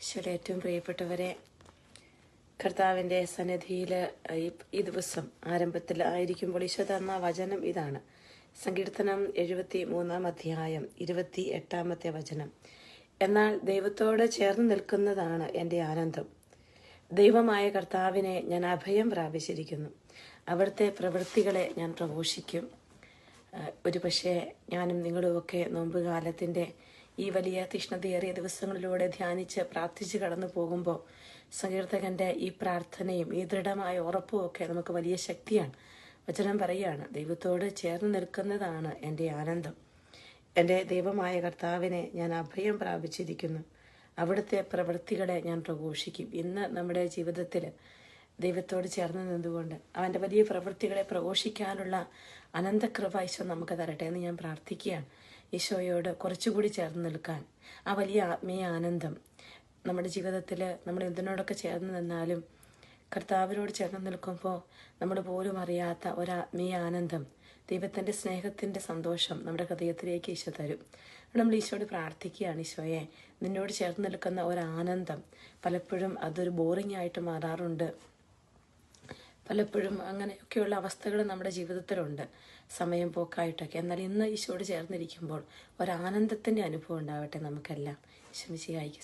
ഈശോയുടെ ഏറ്റവും പ്രിയപ്പെട്ടവരെ കർത്താവിന്റെ സന്നിധിയിൽ ഈ ദിവസം ആരംഭത്തിൽ ആയിരിക്കുമ്പോൾ ഈശോ തന്ന വചനം ഇതാണ്. സങ്കീർത്തനം എഴുപത്തി മൂന്നാം അധ്യായം ഇരുപത്തി എട്ടാമത്തെ വചനം. എന്നാൽ ദൈവത്തോട് ചേർന്ന് നിൽക്കുന്നതാണ് എന്റെ ആനന്ദം. ദൈവമായ കർത്താവിനെ ഞാൻ അഭയം പ്രാപിച്ചിരിക്കുന്നു. അവിടുത്തെ പ്രവൃത്തികളെ ഞാൻ പ്രഘോഷിക്കും. ഒരു പക്ഷേ ഞാനും നിങ്ങളുമൊക്കെ നോമ്പ് കാലത്തിന്റെ ഈ വലിയ തീഷ്ണതയേറിയ ദിവസങ്ങളിലൂടെ ധ്യാനിച്ച് പ്രാർത്ഥിച്ച് കടന്നു പോകുമ്പോൾ സങ്കീർത്തകന്റെ ഈ പ്രാർത്ഥനയും ഈ ദൃഢമായ ഉറപ്പും ഒക്കെ നമുക്ക് വലിയ ശക്തിയാണ്. വചനം പറയുകയാണ് ദൈവത്തോട് ചേർന്ന് നിൽക്കുന്നതാണ് എന്റെ ആനന്ദം. എന്റെ ദൈവമായ കർത്താവിനെ ഞാൻ അഭയം പ്രാപിച്ചിരിക്കുന്നു. അവിടുത്തെ പ്രവൃത്തികളെ ഞാൻ പ്രഘോഷിക്കും. ഇന്ന് നമ്മുടെ ജീവിതത്തിൽ ദൈവത്തോട് ചേർന്ന് നിന്നുകൊണ്ട് അവന്റെ വലിയ പ്രവൃത്തികളെ പ്രഘോഷിക്കാനുള്ള അനന്തകൃപ ഈശോ നമുക്ക് തരട്ടെ എന്ന് ഞാൻ പ്രാർത്ഥിക്കുകയാണ്. ഈശോയോട് കുറച്ചുകൂടി ചേർന്ന് നിൽക്കാൻ. ആ വലിയ ആത്മീയ ആനന്ദം നമ്മുടെ ജീവിതത്തിൽ നമ്മൾ എന്തിനോടൊക്കെ ചേർന്ന് നിന്നാലും കർത്താവിനോട് ചേർന്ന് നിൽക്കുമ്പോൾ നമ്മൾ പോലും അറിയാത്ത ഒരാത്മീയ ആനന്ദം ദൈവത്തിന്റെ സ്നേഹത്തിന്റെ സന്തോഷം നമ്മുടെ ഹൃദയത്തിലേക്ക് ഈശോ തരും. നമ്മൾ ഈശോയോട് പ്രാർത്ഥിക്കുകയാണ് ഈശോയെ നിന്നോട് ചേർന്ന് നിൽക്കുന്ന ഒരാനന്ദം പലപ്പോഴും അതൊരു ബോറിംഗ് ആയിട്ട് മാറാറുണ്ട്. പലപ്പോഴും അങ്ങനെയൊക്കെയുള്ള അവസ്ഥകൾ നമ്മുടെ ജീവിതത്തിലുണ്ട്. സമയം പോക്കായിട്ടൊക്കെ. എന്നാൽ ഇന്ന് ഈശോട് ചേർന്നിരിക്കുമ്പോൾ ഒരാനന്ദത്തിന്റെ അനുഭവം ഉണ്ടാവട്ടെ നമുക്കെല്ലാം. ഈശോ മിശിഹായിക്ക്